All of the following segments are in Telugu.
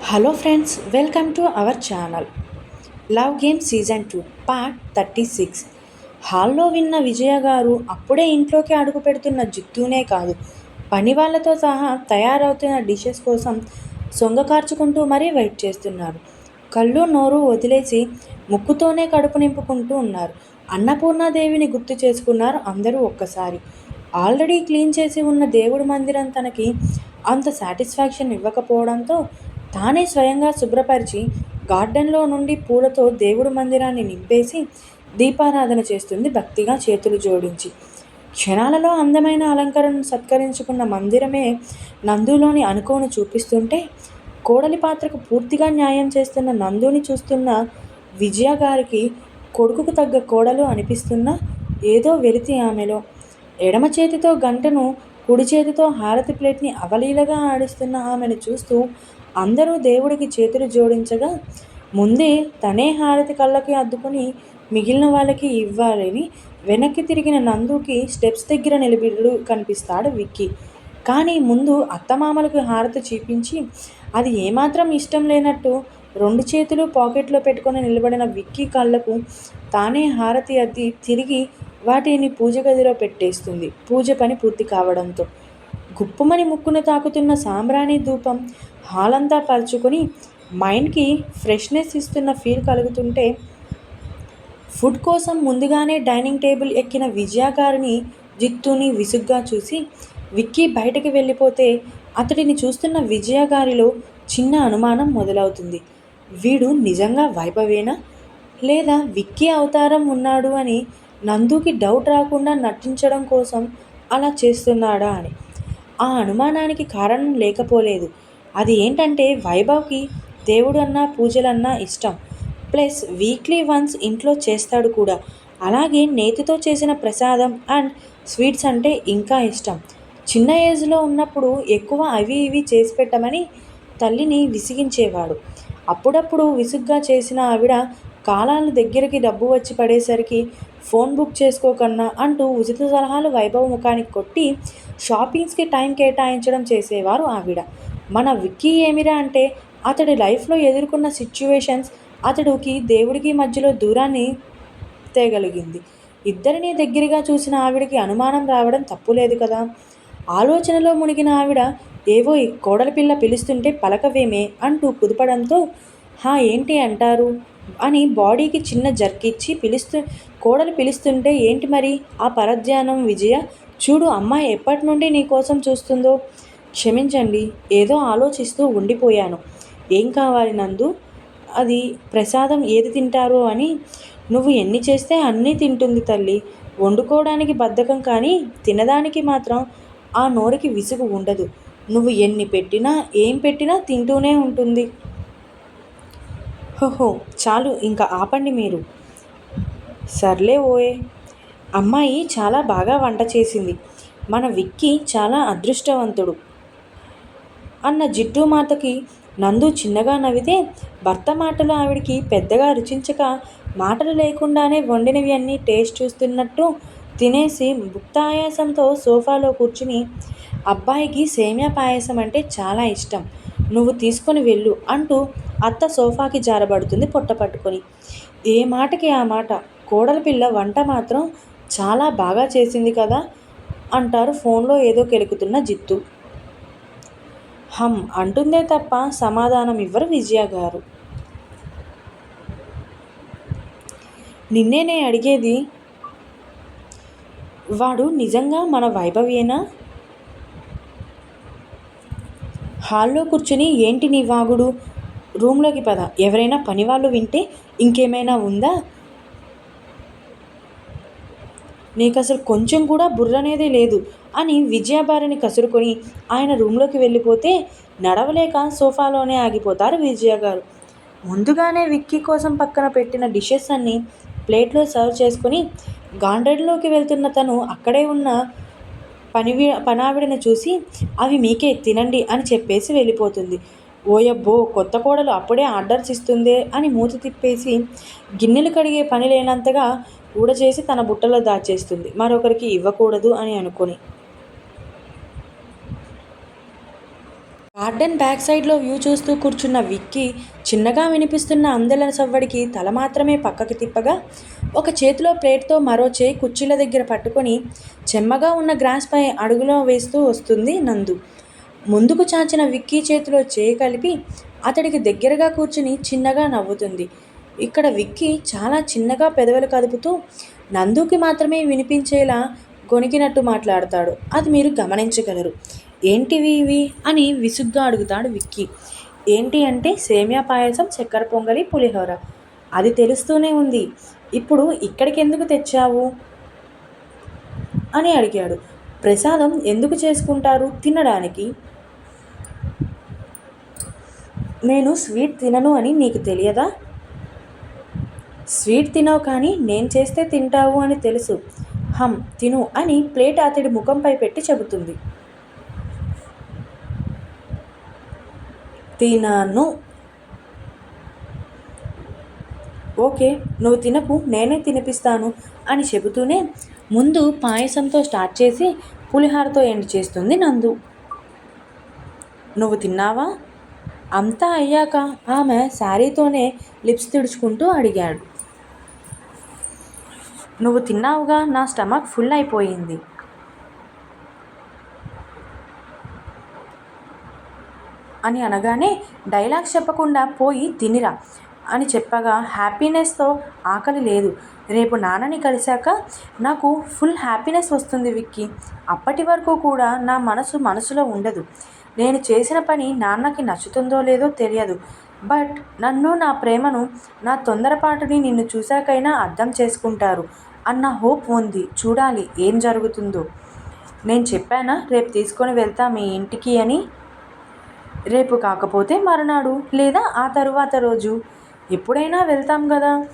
Hello friends welcome to our channel love game season two part thirty six హాల్లో విన్న విజయ గారు అప్పుడే ఇంట్లోకి అడుగు పెడుతున్న జిత్తునే కాదు పని వాళ్ళతో సహా తయారవుతున్న డిషెస్ కోసం సొంగ కార్చుకుంటూ మరీ వెయిట్ చేస్తున్నారు. కళ్ళు నోరు వదిలేసి ముక్కుతోనే కడుపు నింపుకుంటూ ఉన్నారు. అన్నపూర్ణాదేవిని గుర్తు చేసుకున్నారు అందరూ ఒక్కసారి. ఆల్రెడీ క్లీన్ చేసి ఉన్న దేవుడి మందిరం తనకి అంత సాటిస్ఫాక్షన్ ఇవ్వకపోవడంతో తానే స్వయంగా శుభ్రపరిచి గార్డెన్లో నుండి పూలతో దేవుడు మందిరాన్ని నింపేసి దీపారాధన చేస్తుంది భక్తిగా చేతులు జోడించి. క్షణాలలో అందమైన అలంకరణను సత్కరించుకున్న మందిరమే నందులోని అనుకోను చూపిస్తుంటే కోడలి పాత్రకు పూర్తిగా న్యాయం చేస్తున్న నందుని చూస్తున్న విజయ గారికి కొడుకుకు తగ్గ కోడలు అనిపిస్తున్న ఏదో వెలితి ఆమెలో. ఎడమ చేతితో గంటను కుడి చేతితో హారతి ప్లేట్ని అవలీలగా ఆడిస్తున్న ఆమెను చూస్తూ అందరూ దేవుడికి చేతులు జోడించగా ముందే తనే హారతి కళ్ళకి అద్దుకొని మిగిలిన వాళ్ళకి ఇవ్వాలని వెనక్కి తిరిగిన నందుకి స్టెప్స్ దగ్గర నిలబిడు కనిపిస్తాడు విక్కీ. కానీ ముందు అత్తమామలకు హారతి చూపించి అది ఏమాత్రం ఇష్టం లేనట్టు రెండు చేతులు పాకెట్లో పెట్టుకొని నిలబడిన విక్కీ కళ్ళకు తానే హారతి అద్ది తిరిగి వాటిని పూజ గదిలో పెట్టేస్తుంది. పూజ పని పూర్తి కావడంతో గుప్పమని ముక్కును తాకుతున్న సాంబ్రాణి ధూపం హాల్ అంతా పరుచుకొని మైండ్కి ఫ్రెష్నెస్ ఇస్తున్న ఫీల్ కలుగుతుంటే ఫుడ్ కోసం ముందుగానే డైనింగ్ టేబుల్ ఎక్కిన విజయాకారిని జిత్తుని విసుగ్గా చూసి విక్కీ బయటకు వెళ్ళిపోతే అతడిని చూస్తున్న విజయ గారిలో చిన్న అనుమానం మొదలవుతుంది. వీడు నిజంగా వైభవేనా? లేదా విక్కీ అవతారం ఉన్నాడు అని నందుకి డౌట్ రాకుండా నటించడం కోసం అలా చేస్తున్నాడా? అని. ఆ అనుమానానికి కారణం లేకపోలేదు. అది ఏంటంటే వైభవ్కి దేవుడు అన్నా పూజలన్నా ఇష్టం. ప్లస్ వీక్లీ వన్స్ ఇంట్లో చేస్తాడు కూడా. అలాగే నేతితో చేసిన ప్రసాదం అండ్ స్వీట్స్ అంటే ఇంకా ఇష్టం. చిన్న ఏజ్లో ఉన్నప్పుడు ఎక్కువ అవి ఇవి చేసి పెట్టమని తల్లిని విసిగించేవాడు. అప్పుడప్పుడు విసుగ్గా చేసిన ఆవిడ కాలాల దగ్గరికి డబ్బు వచ్చి పడేసరికి ఫోన్ బుక్ చేసుకోకన్నా అంటూ ఉచిత సలహాలు వైభవ ముఖానికి కొట్టి షాపింగ్స్కి టైం కేటాయించడం చేసేవారు ఆవిడ. మన విక్కీ ఏమిరా అంటే అతడి లైఫ్లో ఎదుర్కొన్న సిచ్యువేషన్స్ అతడికి దేవుడికి మధ్యలో దూరాన్ని తేగలిగింది. ఇద్దరిని దగ్గరగా చూసిన ఆవిడకి అనుమానం రావడం తప్పులేదు కదా. ఆలోచనలో మునిగిన ఆవిడ ఏవో ఈ కోడలి పిల్ల పిలుస్తుంటే పలకవేమే అంటూ కుదపడంతో హా ఏంటి అంటారు? అని బాడీకి చిన్న జర్కిచ్చి పిలుస్తూ కోడలు పిలుస్తుంటే ఏంటి మరి? ఆ పరధ్యానం విజయ చూడు అమ్మాయి ఎప్పటి నుండి నీ కోసం చూస్తుందో? క్షమించండి ఏదో ఆలోచిస్తూ ఉండిపోయాను. ఏం కావాలి నందు? అది ప్రసాదం ఏది తింటారో అని. నువ్వు ఎన్ని చేస్తే అన్నీ తింటుంది తల్లి. వండుకోవడానికి బద్ధకం కానీ తినడానికి మాత్రం ఆ నోరుకి విసుగు ఉండదు. నువ్వు ఎన్ని పెట్టినా ఏం పెట్టినా తింటూనే ఉంటుంది. హోహో చాలు ఇంకా ఆపండి మీరు. సర్లే ఓయే. అమ్మాయి చాలా బాగా వంట చేసింది. మన విక్కీ చాలా అదృష్టవంతుడు. అన్న జిడ్డు మాటకి నందు చిన్నగా నవ్వితే భర్త మాటలు ఆవిడికి పెద్దగా రుచించక మాటలు లేకుండానే వండినవి అన్నీ టేస్ట్ చూస్తున్నట్టు తినేసి భుక్తాయాసంతో సోఫాలో కూర్చుని అబ్బాయికి సేమియా పాయసం అంటే చాలా ఇష్టం. నువ్వు తీసుకొని వెళ్ళు అంటూ అత్త సోఫాకి జారబడుతుంది పొట్ట పట్టుకొని. ఏ మాటకి ఆ మాట? కోడల పిల్ల వంట మాత్రం చాలా బాగా చేసింది కదా? అంటారు ఫోన్లో ఏదో కెలుకుతున్న జిత్తు. హమ్ అంటుందే తప్ప సమాధానం ఇవ్వరు విజయ గారు. నిన్నేనే అడిగేది వాడు నిజంగా మన వైభవేనా? హాల్లో కూర్చుని ఏంటి నీ వాగుడు? రూమ్లోకి పద. ఎవరైనా పనివాళ్ళు వింటే ఇంకేమైనా ఉందా? నీకు అసలు కొంచెం కూడా బుర్రనేదే లేదు అని విజయభారిని కసురుకొని ఆయన రూమ్లోకి వెళ్ళిపోతే నడవలేక సోఫాలోనే ఆగిపోతారు విజయ గారు. ముందుగానే విక్కీ కోసం పక్కన పెట్టిన డిషెస్ అన్నీ ప్లేట్లో సర్వ్ చేసుకొని గాండ్రెడ్లోకి వెళ్తున్న తను అక్కడే ఉన్న పనివి పనావిడని చూసి అవి మీకే తినండి అని చెప్పేసి వెళ్ళిపోతుంది. ఓయబ్బో కొత్త కోడలు అప్పుడే ఆర్డర్స్ ఇస్తుందే అని మూతి తిప్పేసి గిన్నెలు కడిగే పని లేనంతగా ఊడచేసి తన బుట్టలో దాచేస్తుంది. మరొకరికి ఇవ్వకూడదు అని అనుకొని. గార్డెన్ బ్యాక్ సైడ్లో వ్యూ చూస్తూ కూర్చున్న విక్కీ చిన్నగా వినిపిస్తున్న అందెల సవ్వడికి తల మాత్రమే పక్కకి తిప్పగా ఒక చేతిలో ప్లేట్తో మరో చేయి కుర్చీల దగ్గర పట్టుకొని చెమ్మగా ఉన్న గ్రాస్పై అడుగులో వేస్తూ వస్తుంది నందు. ముందుకు చాచిన విక్కీ చేతిలో చేయి కలిపి అతడికి దగ్గరగా కూర్చుని చిన్నగా నవ్వుతుంది. ఇక్కడ విక్కీ చాలా చిన్నగా పెదవులు కదుపుతూ నందుకి మాత్రమే వినిపించేలా గొణికినట్టు మాట్లాడతాడు. అది మీరు గమనించగలరు. ఏంటివి ఇవి? అని విసుగ్గా అడుగుతాడు విక్కీ. ఏంటి అంటే సేమియా పాయసం చక్కెర పొంగలి పులిహోర. అది తెలుస్తూనే ఉంది. ఇప్పుడు ఇక్కడికి ఎందుకు తెచ్చావు? అని అడిగాడు. ప్రసాదం ఎందుకు చేసుకుంటారు తినడానికి? నేను స్వీట్ తినను అని నీకు తెలియదా? స్వీట్ తినవు కానీ నేను చేస్తే తింటావు అని తెలుసు. హం తిను అని ప్లేట్ అతడి ముఖంపై పెట్టి చెబుతుంది. తినను. ఓకే నువ్వు తినకు నేనే తినిపిస్తాను అని చెబుతూనే ముందు పాయసంతో స్టార్ట్ చేసి పులిహారతో ఎండ్ చేస్తుంది నందు. నువ్వు తిన్నావా? అంతా అయ్యాక ఆమె శారీతోనే లిప్స్ తుడుచుకుంటూ అడిగాడు. నువ్వు తిన్నావుగా? నా స్టమక్ ఫుల్ అయిపోయింది. అని అనగానే డైలాగ్ చెప్పకుండా పోయి తినిరా. అని చెప్పగా హ్యాపీనెస్తో ఆకలి లేదు. రేపు నాన్నని కలిశాక నాకు ఫుల్ హ్యాపీనెస్ వస్తుంది విక్కీ. అప్పటి వరకు కూడా నా మనసు మనసులో ఉండదు. నేను చేసిన పని నాన్నకి నచ్చుతుందో లేదో తెలియదు. బట్ నన్ను నా ప్రేమను నా తొందరపాటుని నిన్ను చూశాకైనా అర్థం చేసుకుంటారు అన్న హోప్ ఉంది. చూడాలి ఏం జరుగుతుందో. నేను చెప్పానా? రేపు తీసుకొని వెళ్తా మీ ఇంటికి అని. రేపు కాకపోతే మరునాడు లేదా ఆ తరువాత రోజు. ఎప్పుడైనా వెళ్తాం కదా.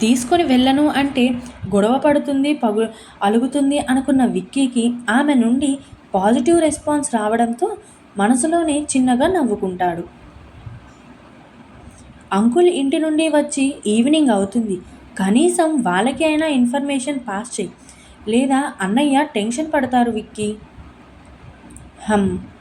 తీసుకొని వెళ్ళను అంటే గొడవ పడుతుంది పగు అలుగుతుంది అనుకున్న విక్కీకి ఆమె నుండి పాజిటివ్ రెస్పాన్స్ రావడంతో మనసులోనే చిన్నగా నవ్వుకుంటాడు. అంకుల్ ఇంటి నుండి వచ్చి ఈవినింగ్ అవుతుంది. కనీసం వాళ్ళకి అయినా ఇన్ఫర్మేషన్ పాస్ చేయి. లేదా అన్నయ్య టెన్షన్ పడతారు విక్కీ. హమ్.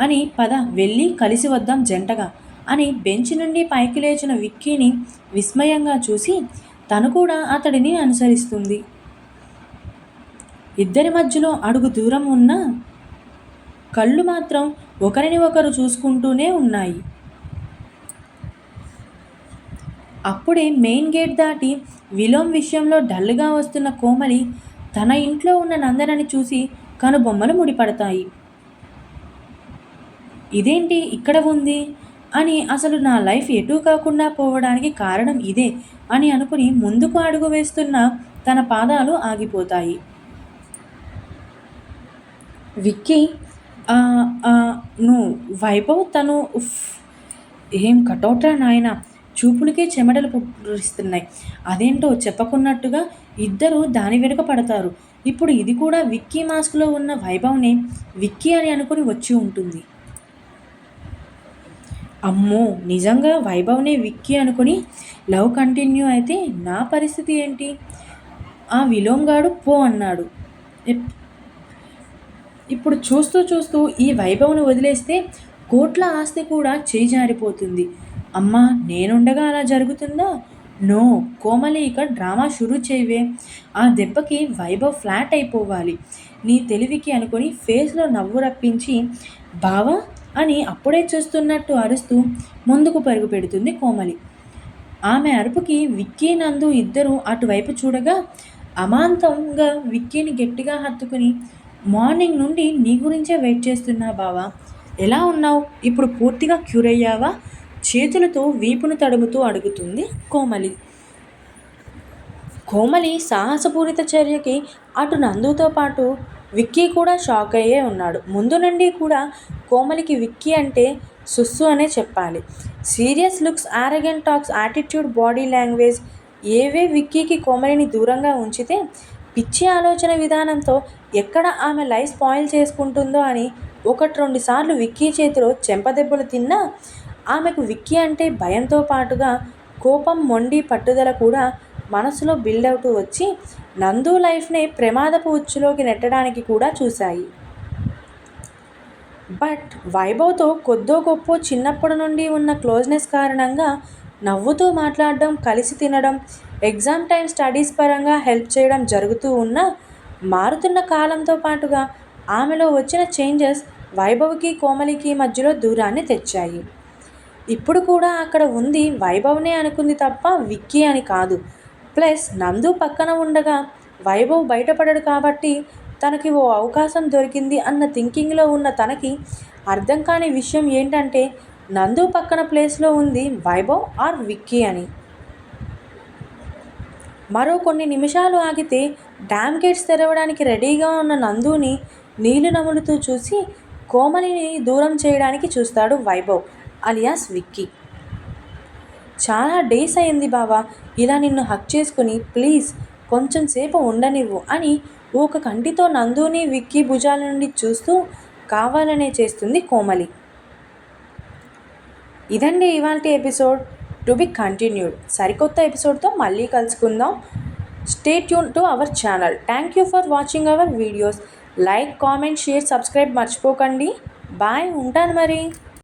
అని పద వెళ్ళి కలిసి వద్దాం జంటగా అని బెంచ్ నుండి పైకి లేచిన విక్కీని విస్మయంగా చూసి తను కూడా అతడిని అనుసరిస్తుంది. ఇద్దరి మధ్యలో అడుగు దూరం ఉన్న కళ్ళు మాత్రం ఒకరిని ఒకరు చూసుకుంటూనే ఉన్నాయి. అప్పుడే మెయిన్ గేట్ దాటి విలోమ్ విషయంలో డల్గా వస్తున్న కోమలి తన ఇంట్లో ఉన్న నందనని చూసి కనుబొమ్మలు ముడిపడతాయి. ఇదేంటి ఇక్కడ ఉంది? అని అసలు నా లైఫ్ ఎటూ కాకుండా పోవడానికి కారణం ఇదే అని అనుకుని ముందుకు అడుగు వేస్తున్న తన పాదాలు ఆగిపోతాయి. విక్కీ నువ్వు వైభవ్ తను ఏం కటౌట్రా నాయన? చూపులకే చెమటలు పుట్టిస్తున్నాయి. అదేంటో చెప్పకున్నట్టుగా ఇద్దరు దాని వెనుక పడతారు. ఇప్పుడు ఇది కూడా విక్కీ మాస్క్లో ఉన్న వైభవ్ని విక్కీ అని అనుకుని వచ్చి ఉంటుంది. అమ్మో నిజంగా వైభవ్నే విక్కీ అనుకుని లవ్ కంటిన్యూ అయితే నా పరిస్థితి ఏంటి? ఆ విలోంగాడు పో అన్నాడు. ఇప్పుడు చూస్తూ చూస్తూ ఈ వైభవ్ను వదిలేస్తే కోట్ల ఆస్తి కూడా చేయి జారిపోతుంది అమ్మా నేనుండగా అలా జరుగుతుందా? నో కోమలి ఇక డ్రామా షురూ చేయవే. ఆ దెబ్బకి వైభవ్ ఫ్లాట్ అయిపోవాలి. నీ తెలివికి అనుకుని ఫేస్లో నవ్వు రప్పించి బావా అని అప్పుడే చూస్తున్నట్టు అరుస్తూ ముందుకు పరుగు పెడుతుంది కోమలి. ఆమె అరుపుకి విక్కీ నందు ఇద్దరు అటువైపు చూడగా అమాంతంగా విక్కీని గట్టిగా హత్తుకుని మార్నింగ్ నుండి నీ గురించే వెయిట్ చేస్తున్నా బావా. ఎలా ఉన్నావు? ఇప్పుడు పూర్తిగా క్యూర్ అయ్యావా? చేతులతో వీపును తడుముతూ అడుగుతుంది కోమలి. కోమలి సాహసపూరిత చర్యకి అటు నందుతో పాటు విక్కీ కూడా షాక్ అయ్యే ఉన్నాడు. ముందు నుండి కూడా కోమలికి విక్కీ అంటే సుస్సు అనే చెప్పాలి. Serious looks arrogant talks attitude body language ఏవే విక్కీకి కోమలిని దూరంగా ఉంచితే పిచ్చి ఆలోచన విధానంతో ఎక్కడ ఆమె లైఫ్ స్పాయిల్ చేసుకుంటుందో అని ఒకటి రెండు సార్లు విక్కీ చేతిలో చెంపదెబ్బలు తిన్నా ఆమెకు విక్కీ అంటే భయంతో పాటుగా కోపం మొండి పట్టుదల కూడా మనసులో బిల్డ్ అవుతూ వచ్చి నందు లైఫ్ని ప్రమాదపు ఉచ్చులోకి నెట్టడానికి కూడా చూశాయి. బట్ వైభవ్తో కొద్దో గొప్పో చిన్నప్పటి నుండి ఉన్న క్లోజ్నెస్ కారణంగా నవ్వుతూ మాట్లాడడం కలిసి తినడం ఎగ్జామ్ టైం స్టడీస్ పరంగా హెల్ప్ చేయడం జరుగుతూ ఉన్నా మారుతున్న కాలంతో పాటుగా ఆమెలో వచ్చిన చేంజెస్ వైభవ్కి కోమలికి మధ్యలో దూరాన్ని తెచ్చాయి. ఇప్పుడు కూడా అక్కడ ఉంది వైభవ్నే అనుకుంది తప్ప విక్కీ అని కాదు. ప్లస్ నందు పక్కన ఉండగా వైభవ్ బయటపడడు కాబట్టి తనకి ఓ అవకాశం దొరికింది అన్న థింకింగ్లో ఉన్న తనకి అర్థం కాని విషయం ఏంటంటే నందు పక్కన ప్లేస్లో ఉంది వైభవ్ ఆర్ విక్కీ అని. మరో కొన్ని నిమిషాలు ఆగితే డ్యామ్ గేట్స్ తెరవడానికి రెడీగా ఉన్న నందుని నీళ్ళు నములుతూ చూసి కోమలిని దూరం చేయడానికి చూస్తాడు వైభవ్ అలియాస్ విక్కీ. చాలా డేస్ అయింది బావా. ఇలా నిన్ను హక్ చేసుకుని ప్లీజ్ కొంచెం సేపు ఉండనివ్వు అని ఒక కంటితో నందుని విక్కి భుజాల నుండి చూస్తూ కావాలనే చేస్తుంది కోమలి. ఇదండి ఇవాళ ఎపిసోడ్. To be continued. సరికొత్త ఎపిసోడ్తో మళ్ళీ కలుసుకుందాం. Stay tune to our channel. Thank you for watching our videos. Like comment share subscribe మర్చిపోకండి. బాయ్ ఉంటాను మరి.